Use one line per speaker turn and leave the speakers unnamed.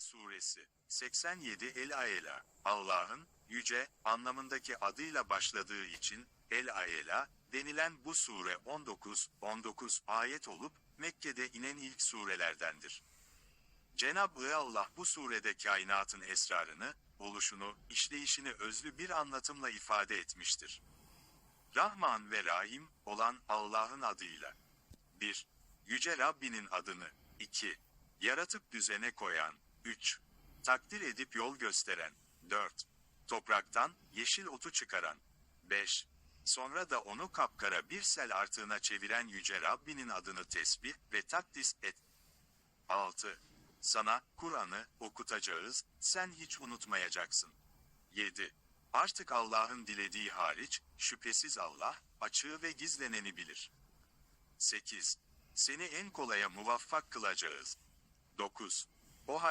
Suresi 87 El Aela Allah'ın yüce anlamındaki adıyla başladığı için El Aela denilen bu sure 19 19 ayet olup Mekke'de inen ilk surelerdendir. Cenab-ı Allah bu surede kainatın esrarını, oluşunu, işleyişini özlü bir anlatımla ifade etmiştir. Rahman ve Rahim olan Allah'ın adıyla. 1. Yüce Rabbinin adını. 2. Yaratıp düzene koyan. 3. Takdir edip yol gösteren. 4. Topraktan yeşil otu çıkaran. 5. Sonra da onu kapkara bir sel artığına çeviren Yüce Rabbinin adını tesbih ve takdis et. 6. Sana Kur'an'ı okutacağız, sen hiç unutmayacaksın. 7. Artık Allah'ın dilediği hariç, şüphesiz Allah, açığı ve gizleneni bilir. 8. Seni en kolaya muvaffak kılacağız. 9.